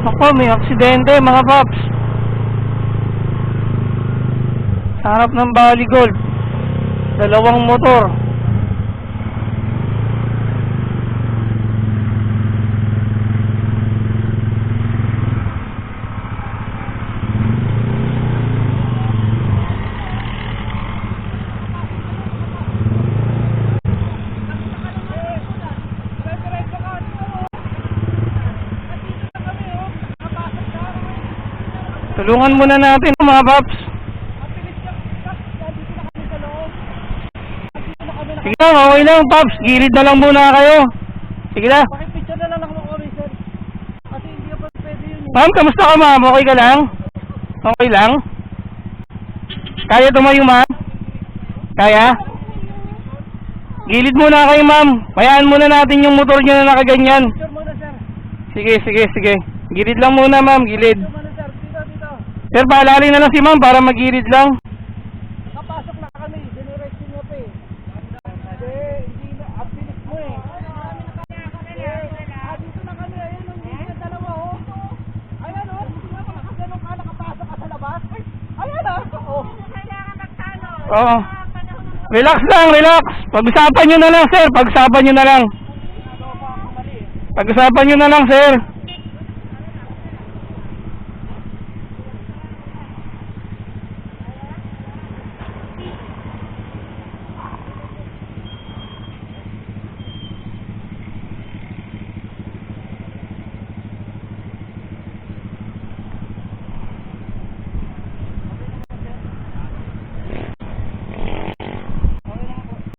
Ako, may aksidente mga paps. Sa harap ng Bali Gold. Dalawang motor. Tulungan muna natin mga paps. Sige lang, okay lang paps. Gilid na lang muna kayo. Sige na. Pakipicture na lang ako kami, sir. Kasi hindi pa pwede yun. eh. Ma'am, kamusta ka ma'am? Okay ka lang? Okay lang? Kaya tumayo ma'am? Kaya? Gilid muna kayo ma'am. Bayaan muna natin yung motor nyo na nakaganyan. Sige, sige, sige. Gilid lang muna ma'am, gilid. Picture muna, sir. Dito, dito. Sir, paalalin na lang si ma'am para magilid lang. Nakapasok na kami. Generation niya pa eh. Hindi, hindi na. Ang bilis mo eh. Ah, dito na kami. Ayun, nung hindi na dalawa, oh. Ayan, oh. Nakaganong ka. Nakapasok ka sa labas. Ay, ayan, ah. Oh. Oo. Relax lang, relax. Pag-usapan nyo na lang, sir. Pag-usapan nyo na lang. Pag-usapan nyo na lang, sir.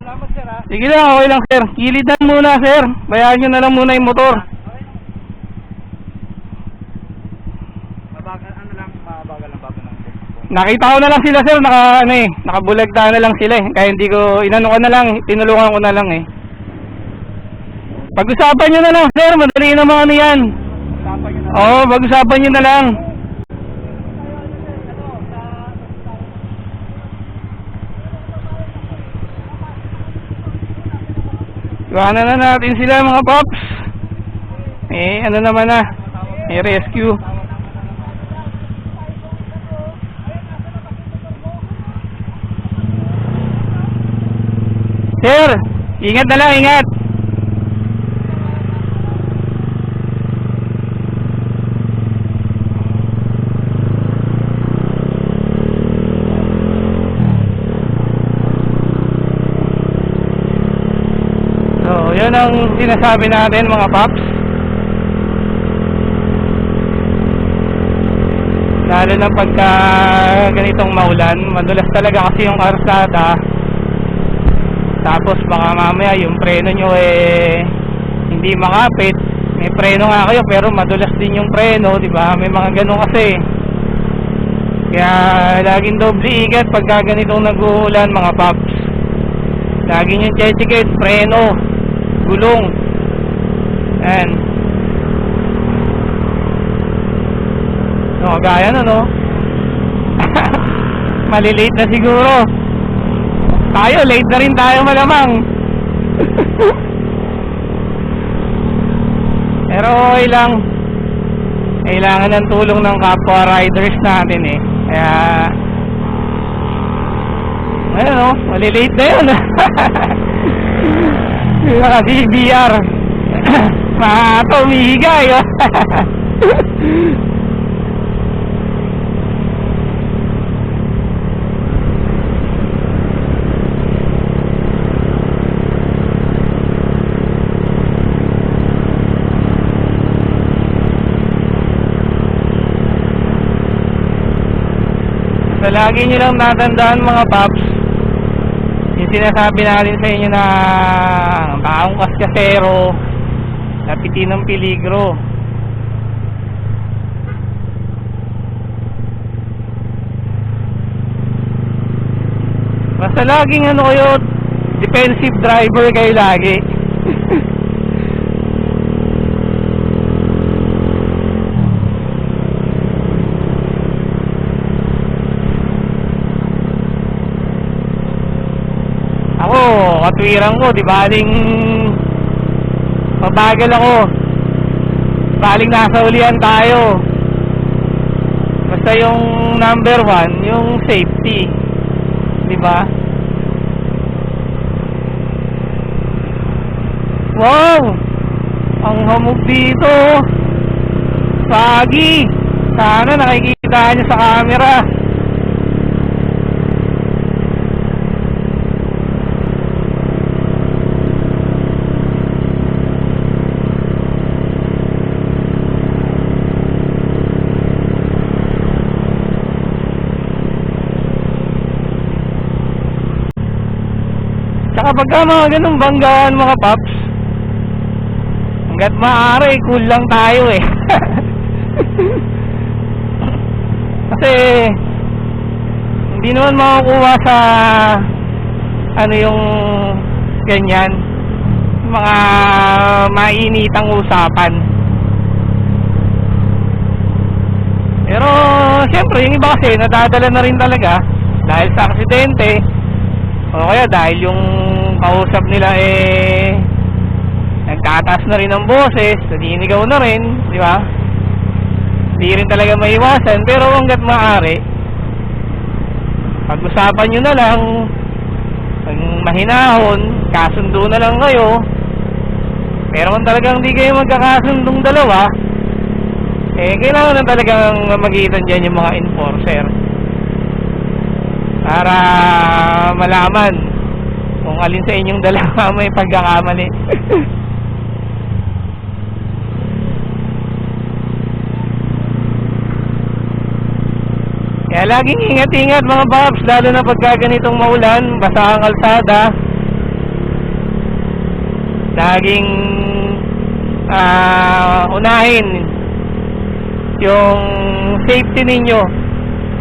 Salamat, sir, ah. Sige lang, okay lang, sir. Gilidan muna, sir. Bayaan nyo na lang muna yung motor. Mabagal, ano lang, mabagal lang, bagal lang. Nakita ko na lang sila, sir. Naka, ano eh, nakabulagta na lang sila eh. Kaya hindi ko, inano ko na lang, tinulungan ko na lang eh. Pag-usapan nyo na lang, sir. Madali naman ano yan. Usapan nyo na. Oo, pag-usapan nyo na lang. Iwanan na natin sila mga pops. Eh, ano naman na. May rescue. Sir, ingat na lang, ingat. Yun ang sinasabi natin mga paps. Lalo na pagka ganitong maulan, madulas talaga kasi yung karsada. Tapos baka mamaya yung preno nyo eh hindi makapit. May preno nga kayo pero madulas din yung preno, di ba? May mga ganun kasi. Kaya laging doble ingat pagka ganitong nag-uulan mga paps. Lagi nyo check preno, gulong. Ayan. No, gaya na no. Malilate na siguro. Tayo, late na rin tayo malamang. Pero okay lang. Kailangan ng tulong ng kapwa riders natin eh. Kaya, ayun o, malilate na yun. Mga BBR. Mga oh. So, lagi nyo lang natandaan mga paps, sinasabi natin sa inyo na baong kaskasero, napiti ng peligro. Basta laging ano kayo, defensive driver kayo lagi. Ako, katwiran ko, di baling mabagal ako. Baling nasa ulian tayo. Basta yung number one, yung safety. Di ba? Wow! Ang hamog dito. Sagi. Sana nakikita niyo sa camera. Tsaka pagka mga ganun banggaan mga paps, hanggat maaari, cool lang tayo eh. Kasi, hindi naman makukuha sa, ano yung, ganyan, mga mainitang usapan. Pero, siyempre, yung iba kasi, nadadala na rin talaga, dahil sa aksidente, o kaya dahil yung kausap nila eh nagtataas na rin ang boses, naninigaw na rin, di ba? Hindi rin talaga maiwasan, pero hanggat maaari, pag-usapan nyo na lang, ang mahinahon, kasundo na lang kayo, pero kung talagang hindi kayo magkakasundong dalawa, eh, kailangan na talagang magitan dyan yung mga enforcer para malaman alin sa inyong dalawa may pagkakamali. Kaya laging ingat-ingat mga paps, lalo na pagka ganitong maulan, basa ang kalsada. Laging ah, unahin yung safety ninyo.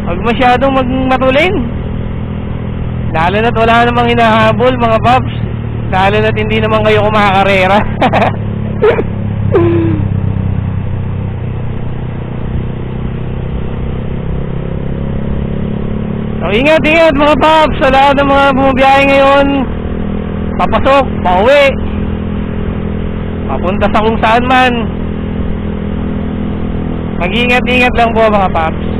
Huwag masyadong magmatulin. Lalo na't wala namang hinahabol mga paps. Lalo na't hindi naman kayo kumakarera. so, ingat, ingat mga paps. Sa lahat ng mga bumabiyahe ngayon, papasok, pauwi. Papunta sa kung saan man. Mag-ingat-ingat lang po mga paps.